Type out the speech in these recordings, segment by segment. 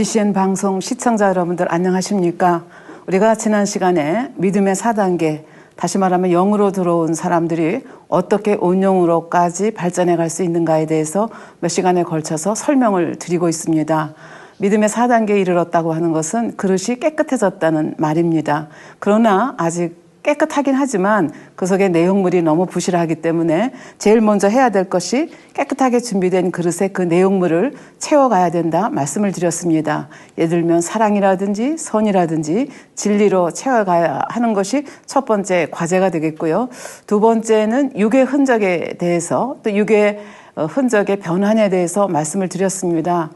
GCN 방송 시청자 여러분들 안녕하십니까? 우리가 지난 시간에 믿음의 4단계, 다시 말하면 영으로 들어온 사람들이 어떻게 온영으로까지 발전해 갈 수 있는가에 대해서 몇 시간에 걸쳐서 설명을 드리고 있습니다. 믿음의 4단계에 이르렀다고 하는 것은 그릇이 깨끗해졌다는 말입니다. 그러나 아직 깨끗하긴 하지만 그 속에 내용물이 너무 부실하기 때문에 제일 먼저 해야 될 것이 깨끗하게 준비된 그릇에 그 내용물을 채워가야 된다 말씀을 드렸습니다. 예를 들면 사랑이라든지 선이라든지 진리로 채워가야 하는 것이 첫 번째 과제가 되겠고요. 두 번째는 육의 흔적에 대해서 또 육의 어, 흔적의 변환에 대해서 말씀을 드렸습니다.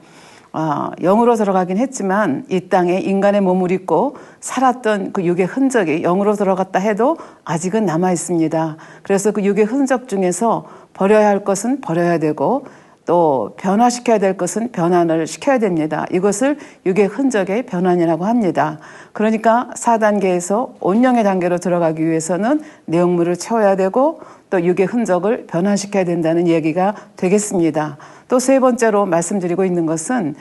어, 영으로 들어가긴 했지만 이 땅에 인간의 몸을 입고 살았던 그 육의 흔적이 영으로 들어갔다 해도 아직은 남아 있습니다. 그래서 그 육의 흔적 중에서 버려야 할 것은 버려야 되고 또 변화시켜야 될 것은 변환을 시켜야 됩니다. 이것을 육의 흔적의 변환이라고 합니다. 그러니까 4단계에서 온영의 단계로 들어가기 위해서는 내용물을 채워야 되고 또 육의 흔적을 변환시켜야 된다는 얘기가 되겠습니다. 또 세 번째로 말씀드리고 있는 것은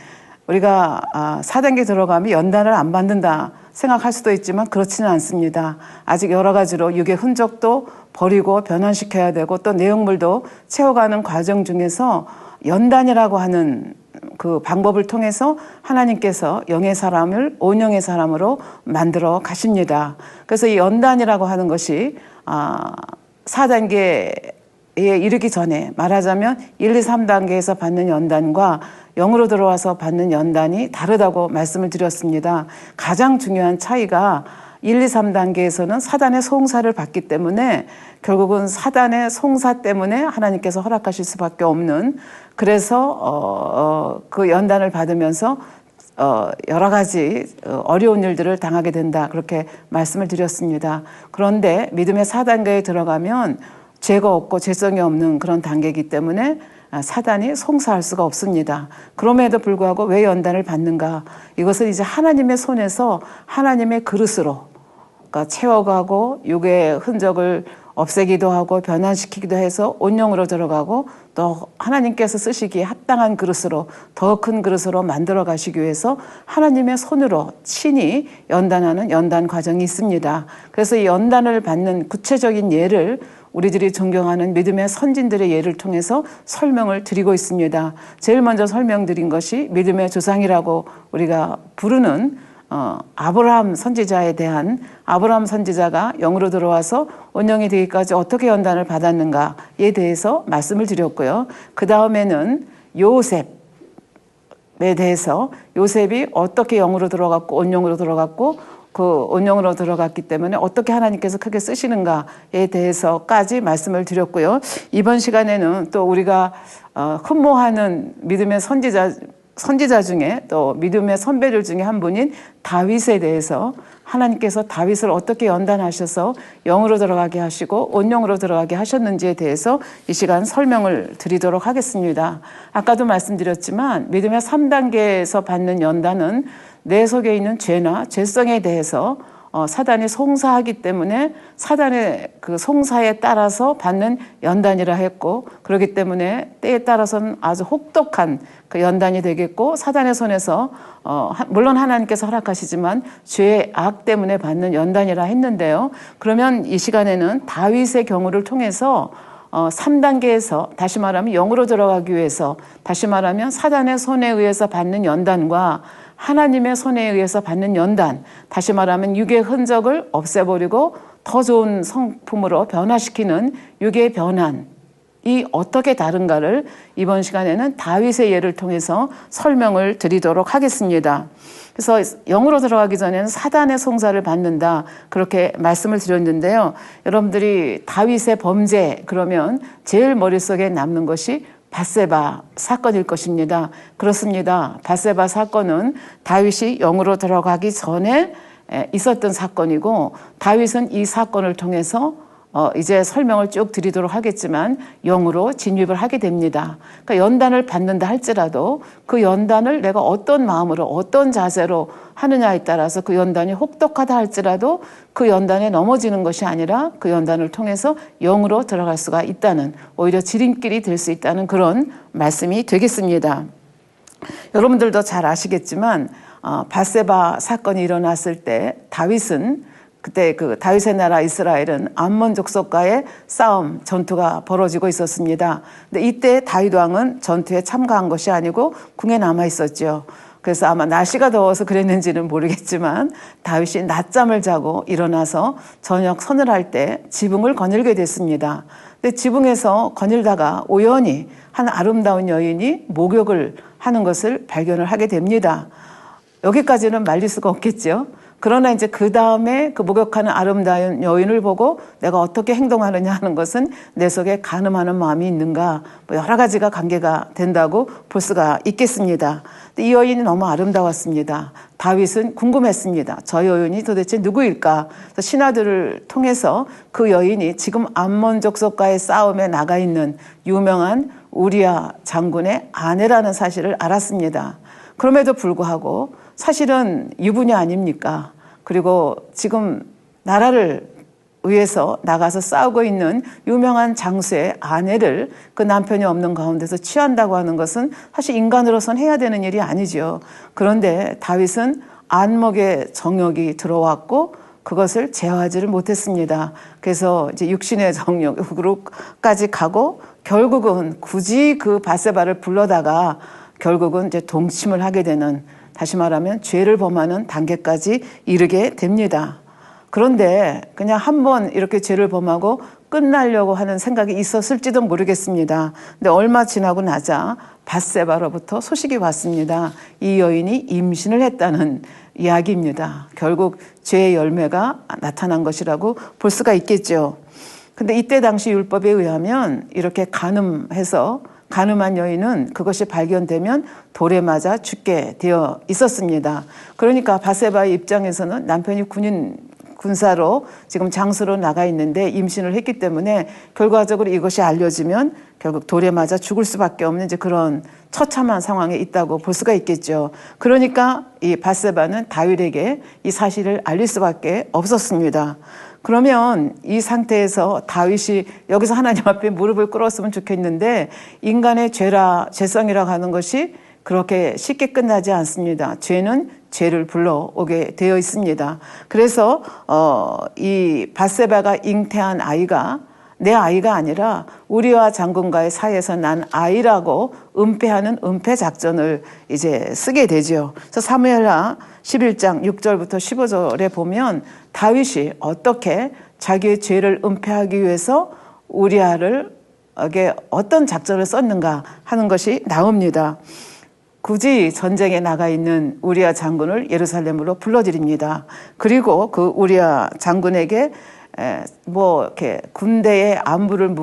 우리가 4단계 아, 들어가면 연단을 안 받는다 생각할 수도 있지만 그렇지는 않습니다. 아직 여러 가지로 육의 흔적도 버리고 변환시켜야 되고 또 내용물도 채워가는 과정 중에서 연단이라고 하는 그 방법을 통해서 하나님께서 영의 사람을 온영의 사람으로 만들어 가십니다. 그래서 이 연단이라고 하는 것이 아 4단계에 이르기 전에 말하자면 1, 2, 3단계에서 받는 연단과 영으로 들어와서 받는 연단이 다르다고 말씀을 드렸습니다. 가장 중요한 차이가 1, 2, 3단계에서는 사단의 송사를 받기 때문에 결국은 사단의 송사 때문에 하나님께서 허락하실 수밖에 없는 그래서 어, 어, 그 연단을 받으면서 어, 여러 가지 어, 어려운 일들을 당하게 된다. 그렇게 말씀을 드렸습니다. 그런데 믿음의 4단계에 들어가면 죄가 없고 죄성이 없는 그런 단계이기 때문에 아, 사단이 송사할 수가 없습니다. 그럼에도 불구하고 왜 연단을 받는가? 이것은 이제 하나님의 손에서 하나님의 그릇으로 그러니까 채워가고 육의 흔적을 없애기도 하고 변환시키기도 해서 온영으로 들어가고 또 하나님께서 쓰시기에 합당한 그릇으로 더 큰 그릇으로 만들어 가시기 위해서 하나님의 손으로 친히 연단하는 연단 과정이 있습니다. 그래서 이 연단을 받는 구체적인 예를 우리들이 존경하는 믿음의 선진들의 예를 통해서 설명을 드리고 있습니다. 제일 먼저 설명드린 것이 믿음의 조상이라고 우리가 부르는 어, 아브라함 선지자에 대한 아브라함 선지자가 영으로 들어와서 원영이 되기까지 어떻게 연단을 받았는가에 대해서 말씀을 드렸고요. 그 다음에는 요셉에 대해서 요셉이 어떻게 영으로 들어갔고 온영으로 들어갔고 그 온영으로 들어갔기 때문에 어떻게 하나님께서 크게 쓰시는가에 대해서까지 말씀을 드렸고요. 이번 시간에는 또 우리가 어, 흠모하는 믿음의 선지자 선지자 중에 또 믿음의 선배들 중에 한 분인 다윗에 대해서 하나님께서 다윗을 어떻게 연단하셔서 영으로 들어가게 하시고 온영으로 들어가게 하셨는지에 대해서 이 시간 설명을 드리도록 하겠습니다. 아까도 말씀드렸지만 믿음의 3단계에서 받는 연단은 내 속에 있는 죄나 죄성에 대해서 어, 사단이 송사하기 때문에 사단의 그 송사에 따라서 받는 연단이라 했고 그렇기 때문에 때에 따라서는 아주 혹독한 그 연단이 되겠고 사단의 손에서 어, 물론 하나님께서 허락하시지만 죄의 악 때문에 받는 연단이라 했는데요. 그러면 이 시간에는 다윗의 경우를 통해서 어, 3단계에서 다시 말하면 영으로 들어가기 위해서 다시 말하면 사단의 손에 의해서 받는 연단과 하나님의 손에 의해서 받는 연단, 다시 말하면 육의 흔적을 없애버리고 더 좋은 성품으로 변화시키는 육의 변환, 이 어떻게 다른가를 이번 시간에는 다윗의 예를 통해서 설명을 드리도록 하겠습니다. 그래서 영으로 들어가기 전에는 사단의 송사를 받는다 그렇게 말씀을 드렸는데요. 여러분들이 다윗의 범죄 그러면 제일 머릿속에 남는 것이 바세바 사건일 것입니다. 그렇습니다. 바세바 사건은 다윗이 영으로 들어가기 전에 있었던 사건이고 다윗은 이 사건을 통해서 어, 이제 설명을 쭉 드리도록 하겠지만 영으로 진입을 하게 됩니다. 그러니까 연단을 받는다 할지라도 그 연단을 내가 어떤 마음으로 어떤 자세로 하느냐에 따라서 그 연단이 혹독하다 할지라도 그 연단에 넘어지는 것이 아니라 그 연단을 통해서 영으로 들어갈 수가 있다는 오히려 지름길이 될 수 있다는 그런 말씀이 되겠습니다. 여러분들도 잘 아시겠지만 어, 바세바 사건이 일어났을 때 다윗은 그때 그 다윗의 나라 이스라엘은 암몬 족속과의 싸움 전투가 벌어지고 있었습니다. 근데 이때 다윗 왕은 전투에 참가한 것이 아니고 궁에 남아 있었죠. 그래서 아마 날씨가 더워서 그랬는지는 모르겠지만 다윗이 낮잠을 자고 일어나서 저녁 서늘할 때 지붕을 거닐게 됐습니다. 근데 지붕에서 거닐다가 우연히 한 아름다운 여인이 목욕을 하는 것을 발견을 하게 됩니다. 여기까지는 말릴 수가 없겠죠. 그러나 이제 그 다음에 그 목욕하는 아름다운 여인을 보고 내가 어떻게 행동하느냐 하는 것은 내 속에 가늠하는 마음이 있는가 뭐 여러 가지가 관계가 된다고 볼 수가 있겠습니다. 이 여인이 너무 아름다웠습니다. 다윗은 궁금했습니다. 저 여인이 도대체 누구일까? 신하들을 통해서 그 여인이 지금 암몬 족속과의 싸움에 나가 있는 유명한 우리아 장군의 아내라는 사실을 알았습니다. 그럼에도 불구하고 사실은 유부녀 아닙니까? 그리고 지금 나라를 위해서 나가서 싸우고 있는 유명한 장수의 아내를 그 남편이 없는 가운데서 취한다고 하는 것은 사실 인간으로선 해야 되는 일이 아니죠. 그런데 다윗은 안목의 정욕이 들어왔고 그것을 제어하지를 못했습니다. 그래서 이제 육신의 정욕으로까지 가고 결국은 굳이 그 바세바를 불러다가 결국은 이제 동침을 하게 되는 다시 말하면 죄를 범하는 단계까지 이르게 됩니다. 그런데 그냥 한 번 이렇게 죄를 범하고 끝나려고 하는 생각이 있었을지도 모르겠습니다. 근데 얼마 지나고 나자 바세바로부터 소식이 왔습니다. 이 여인이 임신을 했다는 이야기입니다. 결국 죄의 열매가 나타난 것이라고 볼 수가 있겠죠. 근데 이때 당시 율법에 의하면 이렇게 간음해서 가늠한 여인은 그것이 발견되면 돌에 맞아 죽게 되어 있었습니다. 그러니까 바세바의 입장에서는 남편이 군인 군사로 지금 장수로 나가 있는데 임신을 했기 때문에 결과적으로 이것이 알려지면 결국 돌에 맞아 죽을 수밖에 없는 이제 그런 처참한 상황에 있다고 볼 수가 있겠죠. 그러니까 이 바세바는 다윗에게 이 사실을 알릴 수밖에 없었습니다. 그러면 이 상태에서 다윗이 여기서 하나님 앞에 무릎을 꿇었으면 좋겠는데 인간의 죄라 죄성이라고 하는 것이 그렇게 쉽게 끝나지 않습니다. 죄는 죄를 불러오게 되어 있습니다. 그래서 어, 이 바세바가 잉태한 아이가 내 아이가 아니라 우리와 장군과의 사이에서 난 아이라고 은폐하는 은폐 작전을 이제 쓰게 되죠. 그래서 사무엘하 11장 6절부터 15절에 보면 다윗이 어떻게 자기의 죄를 은폐하기 위해서 우리아를 어떤 작전을 썼는가 하는 것이 나옵니다. 굳이 전쟁에 나가 있는 우리아 장군을 예루살렘으로 불러들입니다. 그리고 그 우리아 장군에게 뭐 이렇게 군대의 안부를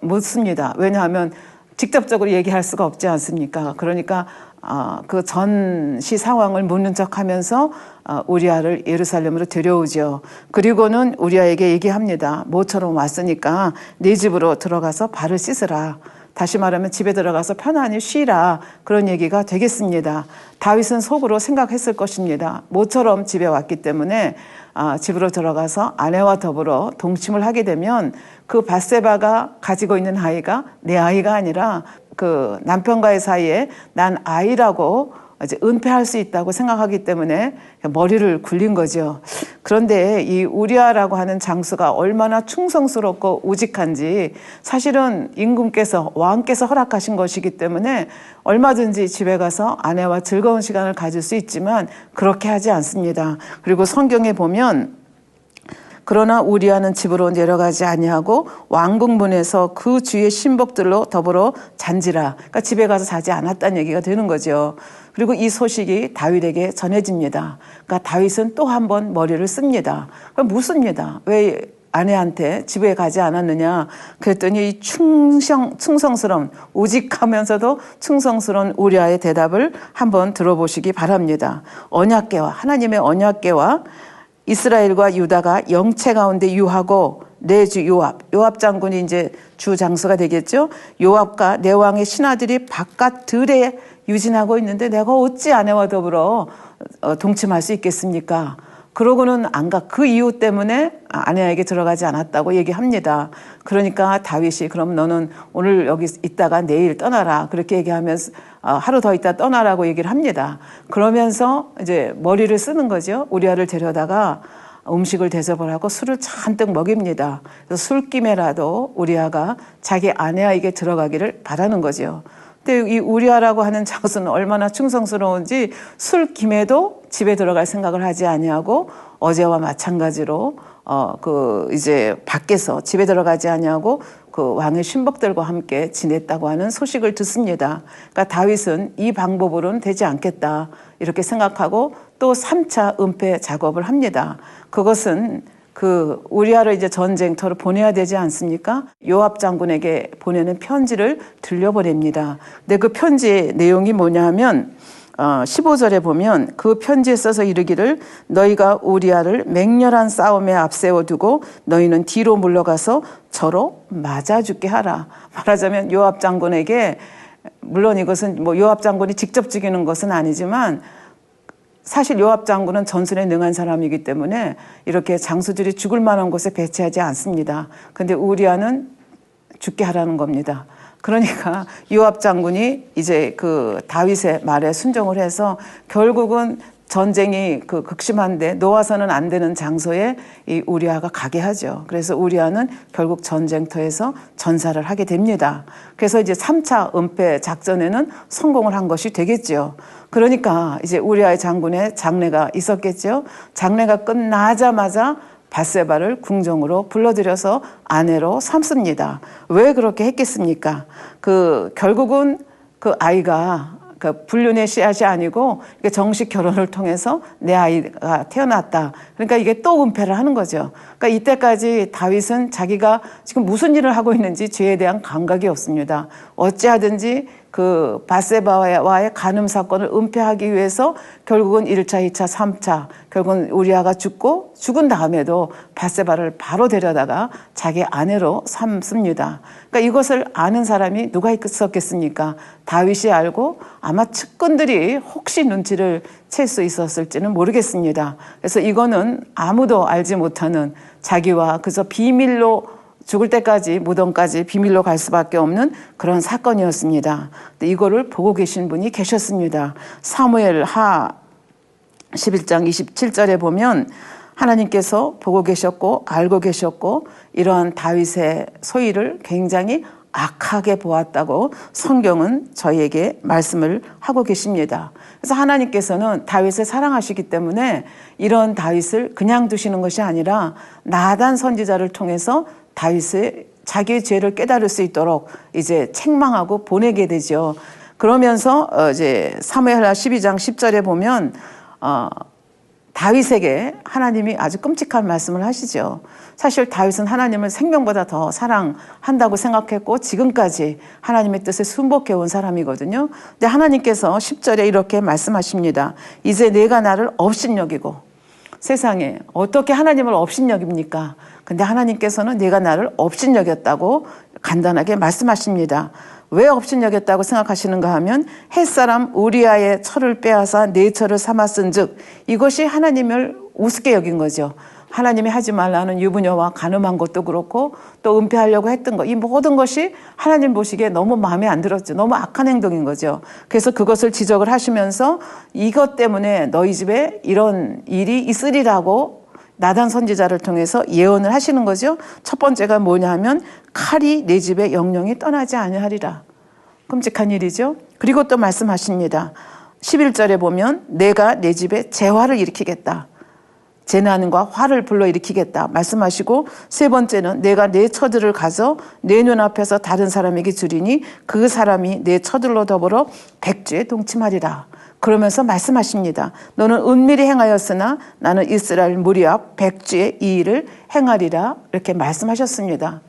묻습니다. 왜냐하면 직접적으로 얘기할 수가 없지 않습니까? 그러니까 어, 그 전시 상황을 묻는 척하면서 어, 우리아를 예루살렘으로 데려오죠. 그리고는 우리아에게 얘기합니다. 모처럼 왔으니까 네 집으로 들어가서 발을 씻으라. 다시 말하면 집에 들어가서 편안히 쉬라 그런 얘기가 되겠습니다. 다윗은 속으로 생각했을 것입니다. 모처럼 집에 왔기 때문에 아, 집으로 들어가서 아내와 더불어 동침을 하게 되면 그 바세바가 가지고 있는 아이가 내 아이가 아니라 그 남편과의 사이에 난 아이라고 이제 은폐할 수 있다고 생각하기 때문에 머리를 굴린 거죠. 그런데 이 우리아라고 하는 장수가 얼마나 충성스럽고 우직한지 사실은 임금께서 왕께서 허락하신 것이기 때문에 얼마든지 집에 가서 아내와 즐거운 시간을 가질 수 있지만 그렇게 하지 않습니다. 그리고 성경에 보면 그러나 우리아는 집으로 내려가지 아니하고 왕궁문에서 그 주의 신복들로 더불어 잔지라. 그러니까 집에 가서 자지 않았다는 얘기가 되는 거죠. 그리고 이 소식이 다윗에게 전해집니다. 그러니까 다윗은 또 한 번 머리를 씁니다. 묻습니다. 왜 아내한테 집에 가지 않았느냐 그랬더니 충성 충성스러운 우직하면서도 충성스러운 우리아의 대답을 한번 들어보시기 바랍니다. 언약계와 하나님의 언약계와 이스라엘과 유다가 영체 가운데 유하고 내주 요압, 요압 장군이 이제 주 장수가 되겠죠. 요압과 내 왕의 신하들이 바깥 들에 유진하고 있는데 내가 어찌 아내와 더불어 어, 동침할 수 있겠습니까? 그러고는 안 가. 그 이유 때문에 아내에게 들어가지 않았다고 얘기합니다. 그러니까 다윗이 그럼 너는 오늘 여기 있다가 내일 떠나라. 그렇게 얘기하면서 어, 하루 더 있다 떠나라고 얘기를 합니다. 그러면서 이제 머리를 쓰는 거죠. 우리아를 데려다가 음식을 대접을 하고 술을 잔뜩 먹입니다. 그래서 술김에라도 우리아가 자기 아내에게 들어가기를 바라는 거죠. 근데 이 우리아라고 하는 장수는 얼마나 충성스러운지 술 김에도 집에 들어갈 생각을 하지 아니하고 어제와 마찬가지로 어 그 이제 밖에서 집에 들어가지 아니하고 그 왕의 신복들과 함께 지냈다고 하는 소식을 듣습니다. 그러니까 다윗은 이 방법으로는 되지 않겠다 이렇게 생각하고 또 3차 은폐 작업을 합니다. 그것은 그 우리아를 이제 전쟁터로 보내야 되지 않습니까? 요압 장군에게 보내는 편지를 들려보냅니다. 근데 그 편지의 내용이 뭐냐 하면 어, 15절에 보면 그 편지에 써서 이르기를 너희가 우리아를 맹렬한 싸움에 앞세워 두고 너희는 뒤로 물러가서 저로 맞아 죽게 하라. 말하자면 요압 장군에게 물론 이것은 뭐 요압 장군이 직접 죽이는 것은 아니지만 사실 요압 장군은 전술에 능한 사람이기 때문에 이렇게 장수들이 죽을 만한 곳에 배치하지 않습니다. 근데 우리아는 죽게 하라는 겁니다. 그러니까 요압 장군이 이제 그 다윗의 말에 순종을 해서 결국은 전쟁이 그 극심한데 놓아서는 안 되는 장소에 이 우리아가 가게 하죠. 그래서 우리아는 결국 전쟁터에서 전사를 하게 됩니다. 그래서 이제 3차 은폐 작전에는 성공을 한 것이 되겠죠. 그러니까 이제 우리아의 장군의 장례가 있었겠죠. 장례가 끝나자마자 바세바를 궁정으로 불러들여서 아내로 삼습니다. 왜 그렇게 했겠습니까? 그 결국은 그 아이가 그 불륜의 씨앗이 아니고 정식 결혼을 통해서 내 아이가 태어났다. 그러니까 이게 또 은폐를 하는 거죠. 그러니까 이때까지 다윗은 자기가 지금 무슨 일을 하고 있는지 죄에 대한 감각이 없습니다. 어찌하든지 그 바세바와의 간음 사건을 은폐하기 위해서 결국은 1차, 2차, 3차 결국은 우리아가 죽고 죽은 다음에도 바세바를 바로 데려다가 자기 아내로 삼습니다. 그러니까 이것을 아는 사람이 누가 있었겠습니까? 다윗이 알고 아마 측근들이 혹시 눈치를 챌 수 있었을지는 모르겠습니다. 그래서 이거는 아무도 알지 못하는 자기와 그저 비밀로 죽을 때까지 무덤까지 비밀로 갈 수밖에 없는 그런 사건이었습니다. 이거를 보고 계신 분이 계셨습니다. 사무엘 하 11장 27절에 보면 하나님께서 보고 계셨고 알고 계셨고 이러한 다윗의 소위를 굉장히 악하게 보았다고 성경은 저희에게 말씀을 하고 계십니다. 그래서 하나님께서는 다윗을 사랑하시기 때문에 이런 다윗을 그냥 두시는 것이 아니라 나단 선지자를 통해서 다윗의 자기의 죄를 깨달을 수 있도록 이제 책망하고 보내게 되죠. 그러면서 어 이제 사무엘하 12장 10절에 보면 어 다윗에게 하나님이 아주 끔찍한 말씀을 하시죠. 사실 다윗은 하나님을 생명보다 더 사랑한다고 생각했고 지금까지 하나님의 뜻에 순복해 온 사람이거든요. 근데 하나님께서 10절에 이렇게 말씀하십니다. 이제 내가 나를 업신여기고 세상에 어떻게 하나님을 업신여깁니까? 근데 하나님께서는 내가 나를 업신여겼다고 간단하게 말씀하십니다. 왜 업신여겼다고 생각하시는가 하면 햇사람 우리아의 철을 빼앗아 내 철을 삼았은즉 이것이 하나님을 우습게 여긴 거죠. 하나님이 하지 말라는 유부녀와 가늠한 것도 그렇고 또 은폐하려고 했던 것, 이 모든 것이 하나님 보시기에 너무 마음에 안 들었죠. 너무 악한 행동인 거죠. 그래서 그것을 지적을 하시면서 이것 때문에 너희 집에 이런 일이 있으리라고 나단 선지자를 통해서 예언을 하시는 거죠. 첫 번째가 뭐냐 하면 칼이 내 집에 영영이 떠나지 아니하리라. 끔찍한 일이죠. 그리고 또 말씀하십니다. 11절에 보면 내가 내 집에 재화를 일으키겠다. 재난과 화를 불러일으키겠다 말씀하시고 세 번째는 내가 내 처들을 가서 내 눈앞에서 다른 사람에게 주리니 그 사람이 내 처들로 더불어 백주에 동침하리라. 그러면서 말씀하십니다. 너는 은밀히 행하였으나 나는 이스라엘 무리 앞 백주의 이 일을 행하리라 이렇게 말씀하셨습니다.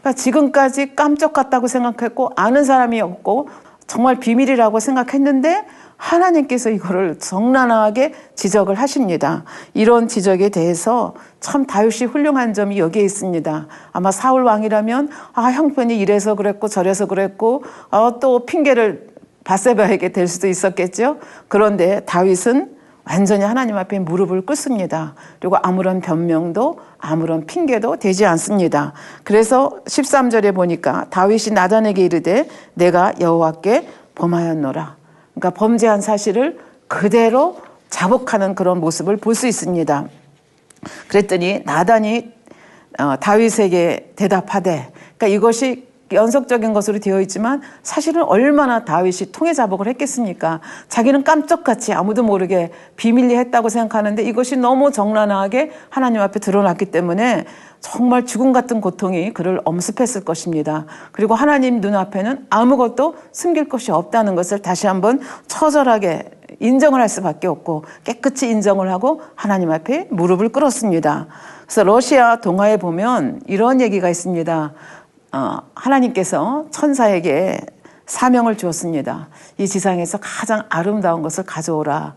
그러니까 지금까지 깜짝 같다고 생각했고 아는 사람이 없고 정말 비밀이라고 생각했는데 하나님께서 이거를 적나라하게 지적을 하십니다. 이런 지적에 대해서 참 다윗이 훌륭한 점이 여기에 있습니다. 아마 사울 왕이라면 아 형편이 이래서 그랬고 저래서 그랬고 어, 또 핑계를 바세바에게 될 수도 있었겠죠. 그런데 다윗은 완전히 하나님 앞에 무릎을 꿇습니다. 그리고 아무런 변명도 아무런 핑계도 되지 않습니다. 그래서 13절에 보니까 다윗이 나단에게 이르되 내가 여호와께 범하였노라. 그러니까 범죄한 사실을 그대로 자복하는 그런 모습을 볼 수 있습니다. 그랬더니 나단이 어, 다윗에게 대답하되 그러니까 이것이 연속적인 것으로 되어 있지만 사실은 얼마나 다윗이 통해 자복을 했겠습니까? 자기는 깜짝같이 아무도 모르게 비밀리 했다고 생각하는데 이것이 너무 적나라하게 하나님 앞에 드러났기 때문에 정말 죽음 같은 고통이 그를 엄습했을 것입니다. 그리고 하나님 눈앞에는 아무것도 숨길 것이 없다는 것을 다시 한번 처절하게 인정을 할 수밖에 없고 깨끗이 인정을 하고 하나님 앞에 무릎을 꿇었습니다. 그래서 러시아 동화에 보면 이런 얘기가 있습니다. 어, 하나님께서 천사에게 사명을 주었습니다. 이 지상에서 가장 아름다운 것을 가져오라.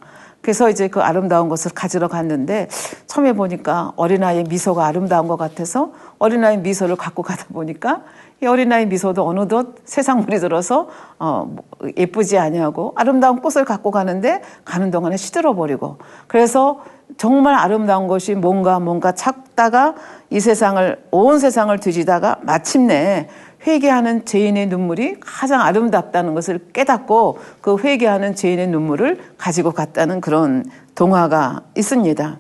그래서 이제 그 아름다운 것을 가지러 갔는데 처음에 보니까 어린아이의 미소가 아름다운 것 같아서 어린아이 미소를 갖고 가다 보니까 이 어린아이 미소도 어느덧 세상 물이 들어서 어, 예쁘지 아니하고 아름다운 꽃을 갖고 가는데 가는 동안에 시들어 버리고 그래서 정말 아름다운 것이 뭔가 뭔가 찾다가 이 세상을 온 세상을 뒤지다가 마침내 회개하는 죄인의 눈물이 가장 아름답다는 것을 깨닫고 그 회개하는 죄인의 눈물을 가지고 갔다는 그런 동화가 있습니다.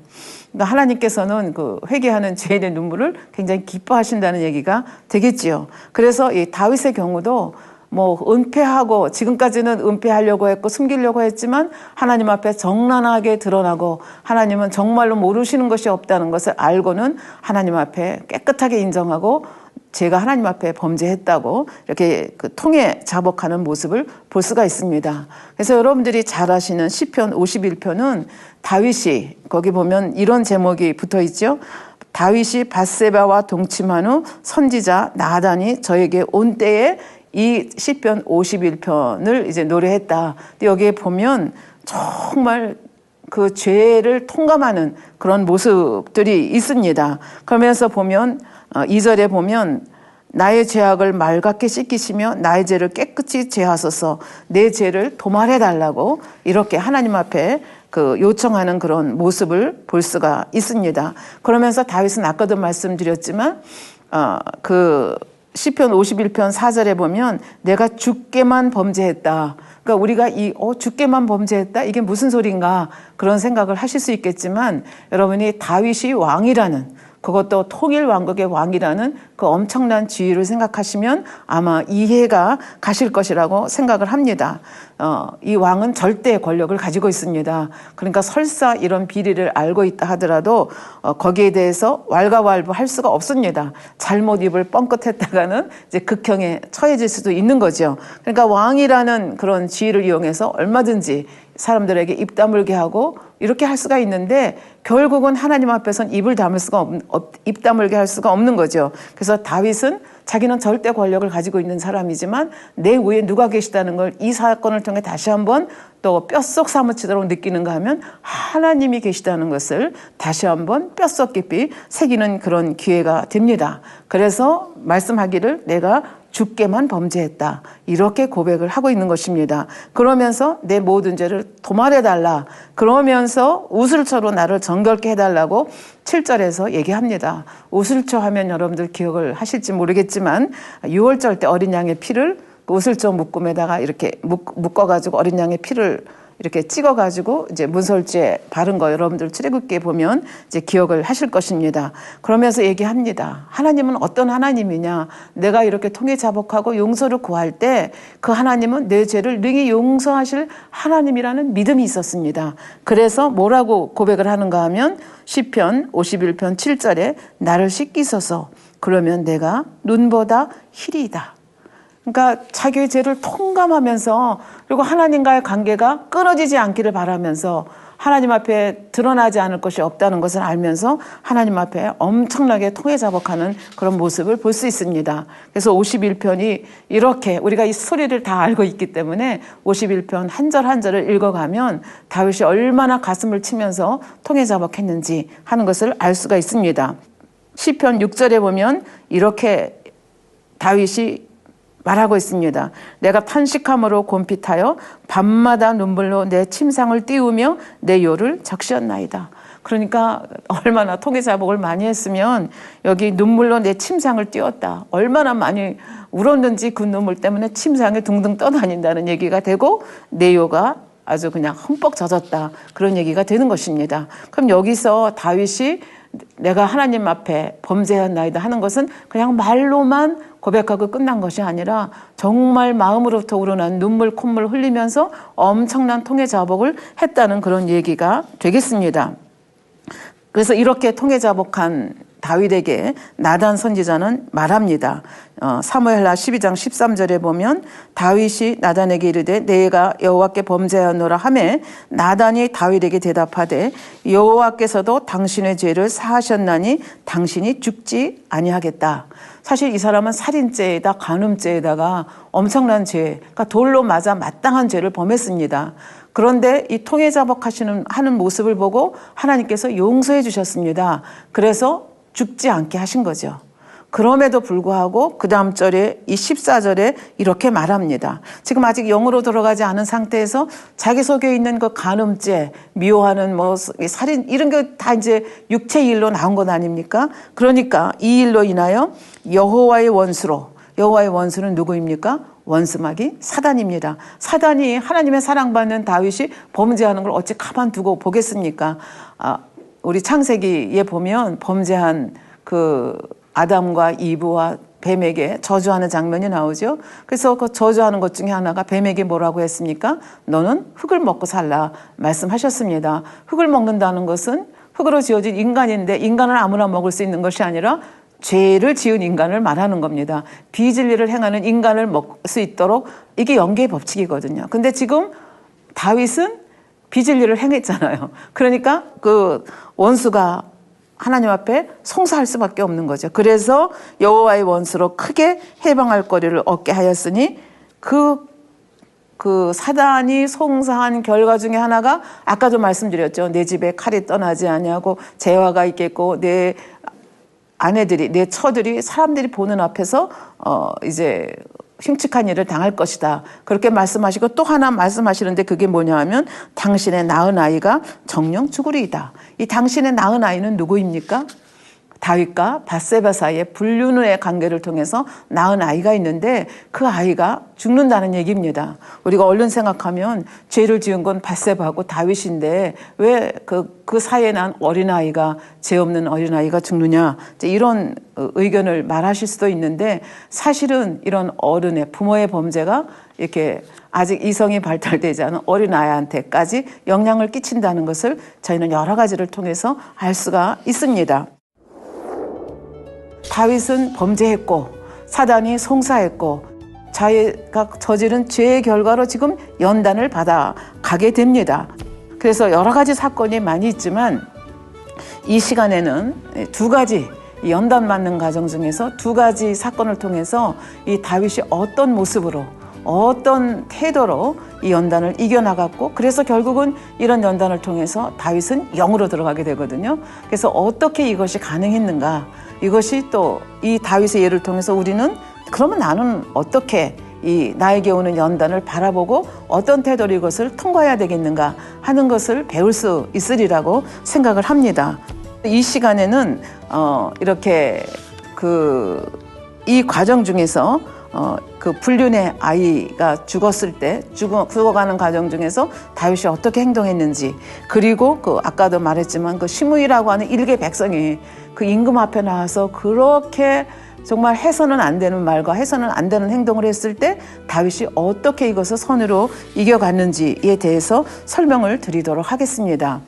그러니까 하나님께서는 그 회개하는 죄인의 눈물을 굉장히 기뻐하신다는 얘기가 되겠지요. 그래서 이 다윗의 경우도 뭐 은폐하고 지금까지는 은폐하려고 했고 숨기려고 했지만 하나님 앞에 정란하게 드러나고 하나님은 정말로 모르시는 것이 없다는 것을 알고는 하나님 앞에 깨끗하게 인정하고 제가 하나님 앞에 범죄했다고 이렇게 그 통해 자복하는 모습을 볼 수가 있습니다. 그래서 여러분들이 잘 아시는 시편 51편은 다윗이 거기 보면 이런 제목이 붙어 있죠. 다윗이 바세바와 동침한 후 선지자 나단이 저에게 온 때에 이 시편 51편을 이제 노래했다. 여기에 보면 정말 그 죄를 통감하는 그런 모습들이 있습니다. 그러면서 보면 2절에 어, 보면 나의 죄악을 맑게 씻기시며 나의 죄를 깨끗이 제하소서 내 죄를 도말해 달라고 이렇게 하나님 앞에 그 요청하는 그런 모습을 볼 수가 있습니다. 그러면서 다윗은 아까도 말씀드렸지만 어그 시편 51편 4절에 보면 내가 죽게만 범죄했다. 그러니까 우리가 이 어, 죽게만 범죄했다 이게 무슨 소리인가 그런 생각을 하실 수 있겠지만 여러분이 다윗이 왕이라는 그것도 통일 왕국의 왕이라는 그 엄청난 지위를 생각하시면 아마 이해가 가실 것이라고 생각을 합니다. 어, 이 왕은 절대 권력을 가지고 있습니다. 그러니까 설사 이런 비리를 알고 있다 하더라도 어, 거기에 대해서 왈가왈부할 수가 없습니다. 잘못 입을 뻥끗했다가는 이제 극형에 처해질 수도 있는 거죠. 그러니까 왕이라는 그런 지위를 이용해서 얼마든지 사람들에게 입 다물게 하고 이렇게 할 수가 있는데 결국은 하나님 앞에선 입을 다물 수가 없, 입 다물게 할 수가 없는 거죠. 그래서 다윗은 자기는 절대 권력을 가지고 있는 사람이지만 내 위에 누가 계시다는 걸 이 사건을 통해 다시 한번 또 뼛속 사무치도록 느끼는가 하면 하나님이 계시다는 것을 다시 한번 뼛속 깊이 새기는 그런 기회가 됩니다. 그래서 말씀하기를 내가 죽게만 범죄했다. 이렇게 고백을 하고 있는 것입니다. 그러면서 내 모든 죄를 도말해달라. 그러면서 우슬초로 나를 정결케 해달라고 7절에서 얘기합니다. 우슬초 하면 여러분들 기억을 하실지 모르겠지만 6월절 때 어린 양의 피를 그 우슬초 묶음에다가 이렇게 묶어가지고 어린 양의 피를 이렇게 찍어가지고 이제 문설주에 바른 거 여러분들 출애굽기에 보면 이제 기억을 하실 것입니다. 그러면서 얘기합니다. 하나님은 어떤 하나님이냐? 내가 이렇게 통해 자복하고 용서를 구할 때 그 하나님은 내 죄를 능히 용서하실 하나님이라는 믿음이 있었습니다. 그래서 뭐라고 고백을 하는가 하면 시편 51편 7절에 나를 씻기소서 그러면 내가 눈보다 희리다. 그러니까 자기의 죄를 통감하면서 그리고 하나님과의 관계가 끊어지지 않기를 바라면서 하나님 앞에 드러나지 않을 것이 없다는 것을 알면서 하나님 앞에 엄청나게 통해 자복하는 그런 모습을 볼 수 있습니다. 그래서 51편이 이렇게 우리가 이 소리를 다 알고 있기 때문에 51편 한 절 한 절을 읽어가면 다윗이 얼마나 가슴을 치면서 통해 자복했는지 하는 것을 알 수가 있습니다. 시편 6절에 보면 이렇게 다윗이 말하고 있습니다. 내가 탄식함으로 곰핏하여 밤마다 눈물로 내 침상을 띄우며 내 요를 적시었나이다. 그러니까 얼마나 통해 자복을 많이 했으면 여기 눈물로 내 침상을 띄웠다. 얼마나 많이 울었는지 그 눈물 때문에 침상에 둥둥 떠다닌다는 얘기가 되고 내 요가 아주 그냥 흠뻑 젖었다. 그런 얘기가 되는 것입니다. 그럼 여기서 다윗이 내가 하나님 앞에 범죄했나이다 하는 것은 그냥 말로만 고백하고 끝난 것이 아니라 정말 마음으로부터 우러난 눈물 콧물 흘리면서 엄청난 통해 자복을 했다는 그런 얘기가 되겠습니다. 그래서 이렇게 통해 자복한 다윗에게 나단 선지자는 말합니다. 어, 사무엘하 12장 13절에 보면 다윗이 나단에게 이르되 내가 여호와께 범죄하노라 하매 나단이 다윗에게 대답하되 여호와께서도 당신의 죄를 사하셨나니 당신이 죽지 아니하겠다. 사실 이 사람은 살인죄에다 간음죄에다가 엄청난 죄, 그러니까 돌로 맞아 마땅한 죄를 범했습니다. 그런데 이 통해 자복하시는 하는 모습을 보고 하나님께서 용서해 주셨습니다. 그래서 죽지 않게 하신 거죠. 그럼에도 불구하고 그 다음 절에 이 14절에 이렇게 말합니다. 지금 아직 영으로 들어가지 않은 상태에서 자기 속에 있는 그 간음죄, 미워하는 뭐 살인 이런 게 다 이제 육체 일로 나온 것 아닙니까? 그러니까 이 일로 인하여 여호와의 원수로 여호와의 원수는 누구입니까? 원수막이 사단입니다. 사단이 하나님의 사랑받는 다윗이 범죄하는 걸 어찌 가만두고 보겠습니까? 아, 우리 창세기에 보면 범죄한 그 아담과 이브와 뱀에게 저주하는 장면이 나오죠. 그래서 그 저주하는 것 중에 하나가 뱀에게 뭐라고 했습니까? 너는 흙을 먹고 살라 말씀하셨습니다. 흙을 먹는다는 것은 흙으로 지어진 인간인데 인간을 아무나 먹을 수 있는 것이 아니라 죄를 지은 인간을 말하는 겁니다. 비진리를 행하는 인간을 먹을 수 있도록 이게 연계의 법칙이거든요. 근데 지금 다윗은 비진리를 행했잖아요. 그러니까 그 원수가 하나님 앞에 송사할 수밖에 없는 거죠. 그래서 여호와의 원수로 크게 해방할 거리를 얻게 하였으니 그, 그 사단이 송사한 결과 중에 하나가 아까도 말씀드렸죠. 내 집에 칼이 떠나지 아니하고 재화가 있겠고 내 아내들이 내 처들이 사람들이 보는 앞에서 어 이제 흉측한 일을 당할 것이다. 그렇게 말씀하시고 또 하나 말씀하시는데 그게 뭐냐 하면 당신의 낳은 아이가 정령 죽으리이다. 이 당신의 낳은 아이는 누구입니까? 다윗과 바세바 사이의 불륜의 관계를 통해서 낳은 아이가 있는데 그 아이가 죽는다는 얘기입니다. 우리가 얼른 생각하면 죄를 지은 건 바세바하고 다윗인데 왜그 그 사이에 난 어린 아이가 죄 없는 어린 아이가 죽느냐 이런 의견을 말하실 수도 있는데 사실은 이런 어른의 부모의 범죄가 이렇게 아직 이성이 발달되지 않은 어린 아이한테까지 영향을 끼친다는 것을 저희는 여러 가지를 통해서 알 수가 있습니다. 다윗은 범죄했고 사단이 송사했고 자기가 저지른 죄의 결과로 지금 연단을 받아 가게 됩니다. 그래서 여러 가지 사건이 많이 있지만 이 시간에는 두 가지 연단 맞는 과정 중에서 두 가지 사건을 통해서 이 다윗이 어떤 모습으로 어떤 태도로 이 연단을 이겨나갔고 그래서 결국은 이런 연단을 통해서 다윗은 영으로 들어가게 되거든요. 그래서 어떻게 이것이 가능했는가 이것이 또 이 다윗의 예를 통해서 우리는 그러면 나는 어떻게 이 나에게 오는 연단을 바라보고 어떤 태도로 이것을 통과해야 되겠는가 하는 것을 배울 수 있으리라고 생각을 합니다. 이 시간에는 어 이렇게 그 이 과정 중에서 어, 그 불륜의 아이가 죽었을 때 죽어, 죽어가는 과정 중에서 다윗이 어떻게 행동했는지 그리고 그 아까도 말했지만 그 시므이라고 하는 일개 백성이 그 임금 앞에 나와서 그렇게 정말 해서는 안 되는 말과 해서는 안 되는 행동을 했을 때 다윗이 어떻게 이것을 선으로 이겨갔는지에 대해서 설명을 드리도록 하겠습니다.